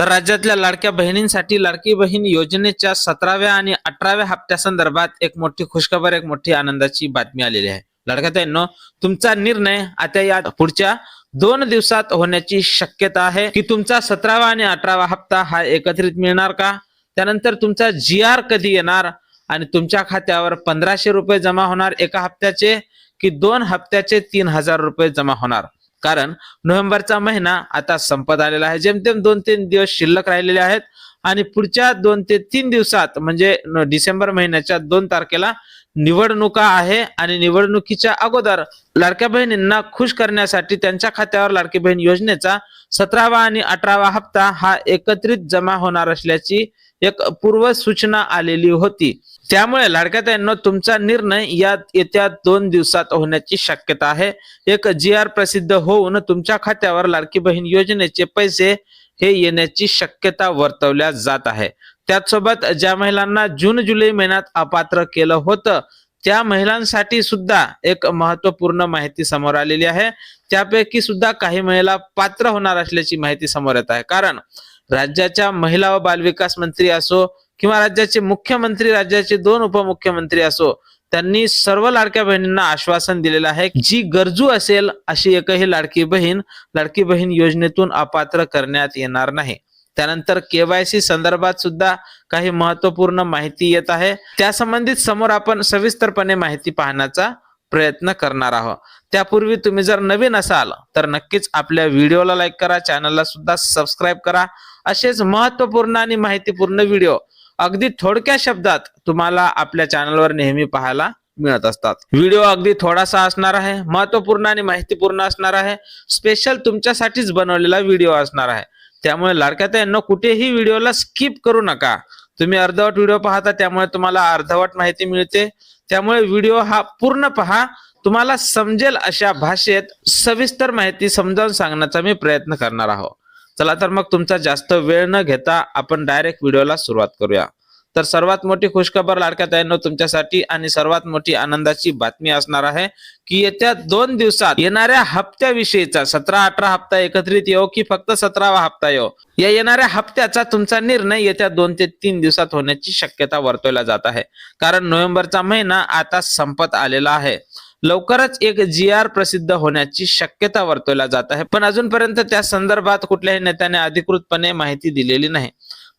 तर राज्यातल्या लाडक्या बहिणींसाठी लाडकी बहीण योजनेच्या सतराव्या आणि अठराव्या हप्त्यासंदर्भात एक मोठी खुशखबर एक मोठी आनंदाची बातमी आलेली आहे. लाडक्याताईंनो तुमचा निर्णय आता या पुढच्या दोन दिवसात होण्याची शक्यता आहे की तुमचा सतरावा आणि अठरावा हप्ता हा एकत्रित मिळणार का? त्यानंतर तुमचा जी आर कधी येणार आणि तुमच्या खात्यावर पंधराशे रुपये जमा होणार एका हप्त्याचे की दोन हप्त्याचे तीन हजार रुपये जमा होणार? कारण नोव्हेंबरचा महिना आता संपत आलेला आहे. जेमतेम दोन तीन दिवस शिल्लक राहिलेले आहेत आणि पुढच्या दोन ते तीन दिवसात म्हणजे डिसेंबर महिन्याच्या दोन तारखेला निवडणुका आहे आणि निवडणुकीच्या अगोदर लाडक्या बहिणींना खुश करण्यासाठी त्यांच्या खात्यावर लाडकी बहीण योजनेचा सतरावा आणि अठरावा हप्ता हा एकत्रित जमा होणार असल्याची एक पूर्व सूचना आलेली होती. त्यामुळे लाडक्या तुमचा निर्णय या येत्या दोन दिवसात होण्याची शक्यता आहे. एक जी आर प्रसिद्ध होऊन तुमच्या खात्यावर लाडकी बहीण योजनेचे पैसे हे येण्याची शक्यता वर्तवल्या जात आहे. त्याचसोबत ज्या महिलांना जून जुलै महिन्यात अपात्र केलं होतं त्या महिलांसाठी सुद्धा एक महत्त्वपूर्ण माहिती समोर आलेली आहे. त्यापैकी सुद्धा काही महिला पात्र होणार असल्याची माहिती समोर येत आहे. कारण राज्याच्या महिला व बालविकास मंत्री असो किंवा राज्याचे मुख्यमंत्री राज्याचे दोन उपमुख्यमंत्री असो त्यांनी सर्व लाडक्या बहिणींना आश्वासन दिलेलं आहे जी गरजू असेल अशी एकही लाडकी बहीण लाडकी बहीण योजनेतून अपात्र करण्यात येणार नाही. त्यानंतर केवायसी संदर्भात सुद्धा काही महत्त्वपूर्ण माहिती येत आहे. त्या संबंधित समोर आपण सविस्तरपणे माहिती पाहण्याचा प्रयत्न करणार आहोत. त्यापूर्वी तुम्ही जर नवीन असाल तर नक्कीच आपल्या व्हिडिओला लाईक करा चॅनलला सुद्धा सबस्क्राईब करा. असेच महत्त्वपूर्ण आणि माहितीपूर्ण व्हिडिओ अगदी थोडक्या शब्दात तुम्हाला आपल्या चॅनलवर नेहमी पाहायला मिळत असतात. व्हिडिओ अगदी थोडासा असणार आहे महत्त्वपूर्ण आणि माहितीपूर्ण असणार आहे. स्पेशल तुमच्यासाठीच बनवलेला व्हिडिओ असणार आहे. त्यामुळे लाडक्यात यांना कुठेही व्हिडिओला स्किप करू नका. तुम्ही अर्धवट व्हिडिओ पाहता त्यामुळे तुम्हाला अर्धवट माहिती मिळते. त्यामुळे व्हिडिओ हा पूर्ण पहा. तुम्हाला समजेल अशा भाषेत सविस्तर माहिती समजावून सांगण्याचा मी प्रयत्न करणार आहोत चला तर मग तुमचा जास्त वेळ न घेता आपण डायरेक्ट व्हिडिओला सुरुवात करूया. तर सर्वात मोठी खुशखबर लाडक्या ताईंनो तुमच्यासाठी आणि सर्वात मोठी आनंदाची बातमी असणार आहे की येत्या दोन दिवसात येणाऱ्या हप्त्याविषयीचा सतरा अठरा हप्ता एकत्रित येऊ की फक्त सतरावा हप्ता येऊ या येणाऱ्या हप्त्याचा तुमचा निर्णय येत्या दोन ते तीन दिवसात होण्याची शक्यता वर्तवल्या जात आहे. कारण नोव्हेंबरचा महिना आता संपत आलेला आहे. लवकरच एक जी आर प्रसिद्ध होण्याची शक्यता वर्तवल्या जात आहे. पण अजूनपर्यंत त्या संदर्भात कुठल्याही नेत्याने अधिकृतपणे माहिती दिलेली नाही.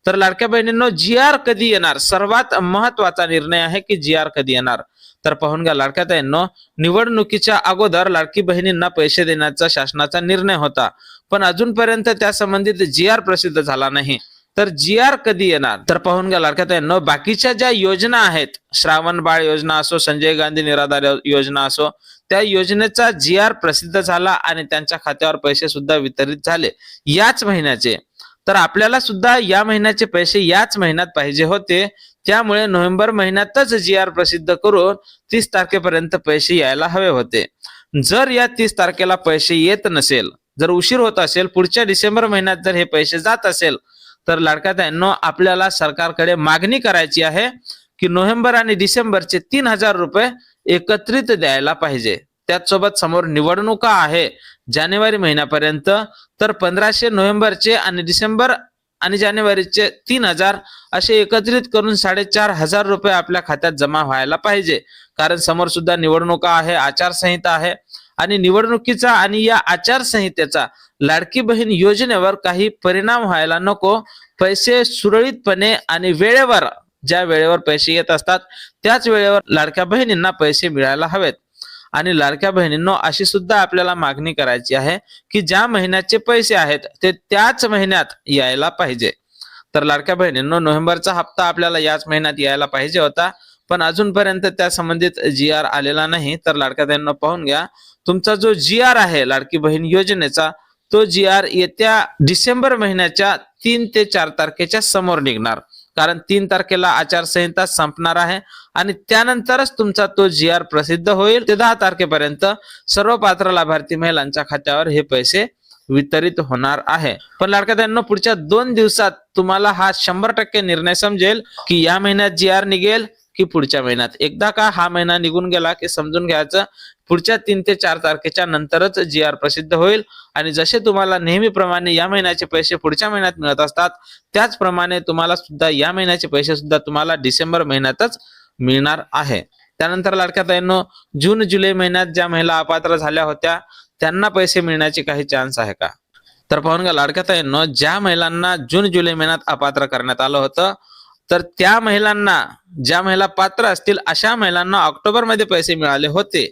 तर लाडक्या बहिणींनो जी आर कधी येणार? सर्वात महत्त्वाचा निर्णय आहे की जी आर कधी येणार? तर पाहून घ्या लाडक्या ताईंनो निवडणुकीच्या अगोदर लाडकी बहिणींना पैसे देण्याचा शासनाचा निर्णय होता. पण अजूनपर्यंत त्या संबंधित जी आर प्रसिद्ध झाला नाही. तर जी आर कधी येणार? तर पाहून घ्या लाडक्या ताईंनो बाकीच्या ज्या योजना आहेत श्रावण बाळ योजना असो संजय गांधी निराधार योजना असो त्या योजनेचा जी आर प्रसिद्ध झाला आणि त्यांच्या खात्यावर पैसे सुद्धा वितरित झाले याच महिन्याचे. तर आपल्याला सुद्धा या महिन्याचे पैसे याच महिन्यात पाहिजे होते. त्यामुळे नोव्हेंबर महिन्यातच जी आर प्रसिद्ध करून तीस तारखेपर्यंत पैसे यायला हवे होते. जर या तीस तारखेला पैसे येत नसेल जर उशीर होत असेल पुढच्या डिसेंबर महिन्यात जर हे पैसे जात असेल तर लाडक्या ताईंनो आपल्याला सरकारकडे मागणी करायची आहे की नोव्हेंबर आणि डिसेंबरचे तीन हजार रुपये एकत्रित द्यायला पाहिजे. त्याचसोबत समोर निवडणुका आहे जानेवारी महिन्यापर्यंत. तर पंधराशे नोव्हेंबरचे आणि डिसेंबर आणि जानेवारीचे तीन हजार असे एकत्रित करून साडेचार हजार रुपये आपल्या खात्यात जमा व्हायला पाहिजे. कारण समोर सुद्धा निवडणुका आहे आचारसंहिता आहे. आणि निवडणुकीचा आणि या आचारसंहितेचा लाडकी बहीण योजनेवर काही परिणाम व्हायला नको. पैसे सुरळीतपणे आणि वेळेवर ज्या वेळेवर पैसे येत असतात त्याच वेळेवर लाडक्या बहिणींना पैसे मिळायला हवेत. आणि लाडक्या बहिणींनो अशी सुद्धा आपल्याला मागणी करायची आहे की ज्या महिन्याचे पैसे आहेत ते त्याच महिन्यात यायला पाहिजे. तर लाडक्या बहिणींनो नोव्हेंबरचा हप्ता आपल्याला याच महिन्यात यायला पाहिजे होता. पण अजूनपर्यंत त्या संबंधित जी आर आलेला नाही. तर लाडक्या बहिणींना पाहून घ्या. तुमचा जो जी आर आहे लाडकी बहीण योजनेचा तो जी आर येत्या डिसेंबर महिन्याच्या तीन ते चार तारखेच्या समोर निघणार. कारण तीन तारखेला आचारसंहिता संपणार आहे आणि त्यानंतरच तुमचा तो जी आर प्रसिद्ध होईल. ते दहा तारखेपर्यंत सर्व पात्र लाभार्थी महिलांच्या खात्यावर हे पैसे वितरित होणार आहे. पण लाडक्या त्यांना पुढच्या दोन दिवसात तुम्हाला हा शंभर टक्के निर्णय समजेल की या महिन्यात जी आर निघेल की पुढच्या महिन्यात. एकदा का हा महिना निघून गेला की समजून घ्यायचं पुढच्या तीन ते चार तारखेच्या नंतरच जी आर प्रसिद्ध होईल. आणि जसे तुम्हाला नेहमीप्रमाणे या महिन्याचे पैसे पुढच्या महिन्यात मिळत असतात त्याचप्रमाणे तुम्हाला सुद्धा या महिन्याचे पैसे सुद्धा तुम्हाला डिसेंबर महिन्यातच मिळणार आहे. त्यानंतर लाडक्या ताईंनो जून जुलै महिन्यात ज्या महिला अपात्र झाल्या होत्या त्यांना पैसे मिळण्याचे काही चान्स आहे का? तर पाहून घ्या लाडक्या ताईंनो ज्या महिलांना जून जुलै महिन्यात अपात्र करण्यात आलं होतं तर त्या महिलांना ज्या महिला पात्र असतील अशा महिलांना ऑक्टोबरमध्ये पैसे मिळाले होते.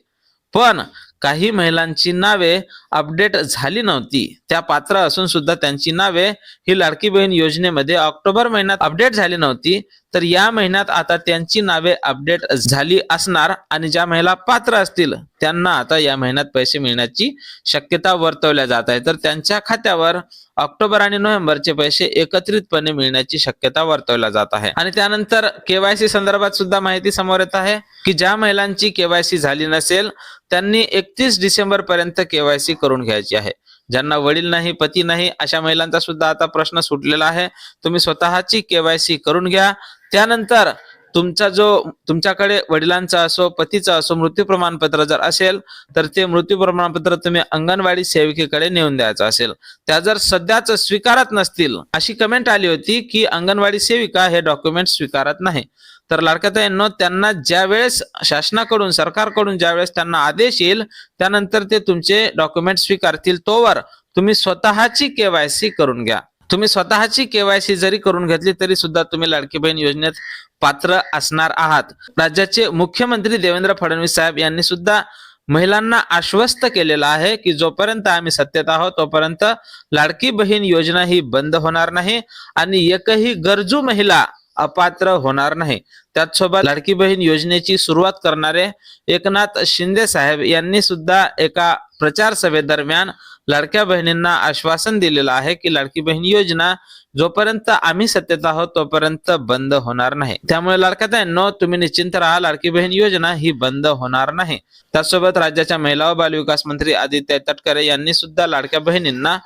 पण काही महिलांची नावे अपडेट झाली नव्हती. त्या पात्र असून सुद्धा त्यांची नावे ही लाडकी बहीण योजनेमध्ये ऑक्टोबर महिन्यात अपडेट झाली नव्हती. तर या महिन्यात आता त्यांची नावे अपडेट झाली असणार आणि ज्या महिला पात्र असतील त्यांना आता या महिन्यात पैसे मिळण्याची शक्यता वर्तवल्या जात आहे. तर त्यांच्या खात्यावर ऑक्टोबर आणि नोव्हेंबरचे पैसे एकत्रितपणे मिळण्याची शक्यता वर्तवल्या जात आहे. आणि त्यानंतर केवायसी संदर्भात सुद्धा माहिती समोर येत आहे की ज्या महिलांची केवायसी झाली नसेल त्यांनी एकतीस डिसेंबर पर्यंत केवायसी करून घ्यायची आहे. ज्यांना वडील नाही पती नाही अशा महिलांचा सुद्धा आता प्रश्न सुटलेला आहे. तुम्ही स्वतःची केवायसी करून घ्या. त्यानंतर तुमचा जो तुमच्याकडे वडिलांचा असो पतीचा असो मृत्यू प्रमाणपत्र जर असेल तर ते मृत्यू प्रमाणपत्र तुम्ही अंगणवाडी सेविकेकडे नेऊन द्यायचं असेल. त्या जर सध्याच स्वीकारत नसतील अशी कमेंट आली होती की अंगणवाडी सेविका हे डॉक्युमेंट स्वीकारत नाही. तर लाडक्याताईंनो त्यांना ज्या वेळेस शासनाकडून सरकारकडून ज्या वेळेस त्यांना आदेश येईल त्यानंतर ते तुमचे डॉक्युमेंट स्वीकारतील तोवर तुम्ही स्वतःची केवायसी करून घ्या. तुम्ही स्वतःची केवायसी जरी करून घेतली तरी सुद्धा तुम्ही लाडकी बहीण योजनेत पात्र असणार आहात. राज्याचे मुख्यमंत्री देवेंद्र फडणवीस साहेब यांनी सुद्धा महिलांना आश्वस्त केलेलं आहे की जोपर्यंत आम्ही सत्तेत आहोत तोपर्यंत लाडकी बहीण योजना ही बंद होणार नाही आणि एकही गरजू महिला अपात्र होणार नाही. त्याचसोबत लाडकी बहीण योजनेची सुरुवात करणारे एकनाथ शिंदे साहेब यांनी सुद्धा एका प्रचार सभेदरम्यान लाडक्या बहिणींना आश्वासन दिलेलं आहे की लाडकी बहीण योजना जोपर्यंत आम्ही सत्तेत आहोत तोपर्यंत बंद होणार नाही. त्यामुळे लाडक्याताईंनो तुम्ही निश्चिंत राहा लाडकी बहीण योजना ही बंद होणार नाही. त्याचसोबत राज्याच्या महिला व बालविकास मंत्री आदित्य तटकरे यांनी सुद्धा लाडक्या बहिणींना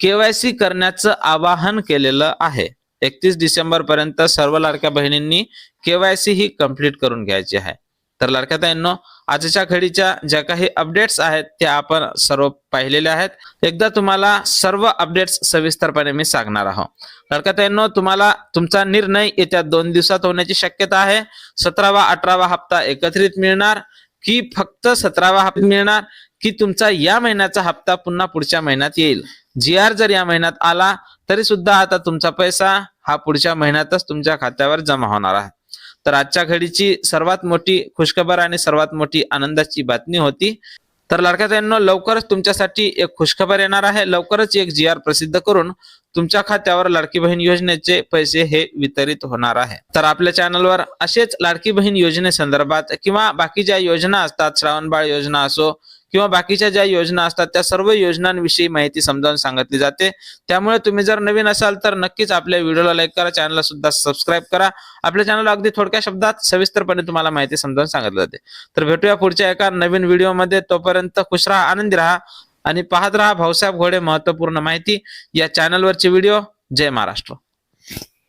केवायसी करण्याचं आवाहन केलेलं आहे. एकतीस डिसेंबर पर्यंत सर्व लाडक्या बहिणींनी केवायसी ही कंप्लीट करून घ्यायची आहे. तर लाडक्या ताईंनो आजच्या घडीच्या ज्या काही अपडेट्स आहेत त्या आपण सर्व पाहिलेल्या आहेत. एकदा तुम्हाला सर्व अपडेट्स सविस्तरपणे मी सांगणार आहोत लाडक्या ताईंनो तुम्हाला तुमचा निर्णय येत्या दोन दिवसात होण्याची शक्यता आहे. सतरावा अठरावा हप्ता एकत्रित मिळणार की फक्त सतरावा हप्ता मिळणार की तुमचा या महिन्याचा हप्ता पुन्हा पुढच्या महिन्यात येईल? जी आर जर या महिन्यात आला तरी सुद्धा आता तुमचा पैसा हा पुढच्या महिन्यातच तुमच्या खात्यावर जमा होणार आहे. तर आजच्या घडीची सर्वात मोठी खुशखबर आणि सर्वात मोठी आनंदाची बातमी होती. तर लाडक्याताईंनो लवकरच तुमच्यासाठी एक खुशखबर येणार आहे. लवकरच एक जी आर प्रसिद्ध करून तुमच्या खात्यावर लाडकी बहीण योजनेचे पैसे हे वितरित होणार आहे. तर आपल्या चॅनलवर असेच लाडकी बहीण योजनेसंदर्भात किंवा बाकी ज्या योजना असतात श्रावणबाळ योजना असो किंवा बाकीच्या ज्या योजना असतात त्या सर्व योजनांविषयी माहिती समजावून सांगितली जाते. त्यामुळे तुम्ही जर नवीन असाल तर नक्कीच आपल्या व्हिडिओला लाईक करा चॅनलला सुद्धा सबस्क्राईब करा. आपल्या चॅनलला अगदी थोडक्या शब्दात सविस्तरपणे तुम्हाला माहिती समजावून सांगितली जाते. तर भेटूया पुढच्या एका नवीन व्हिडिओमध्ये. तोपर्यंत खुश राहा आनंदी राहा आणि पाहत राहा भाऊसाहेब घोडे महत्त्वपूर्ण माहिती. या चॅनलवरचे व्हिडिओ. जय महाराष्ट्र.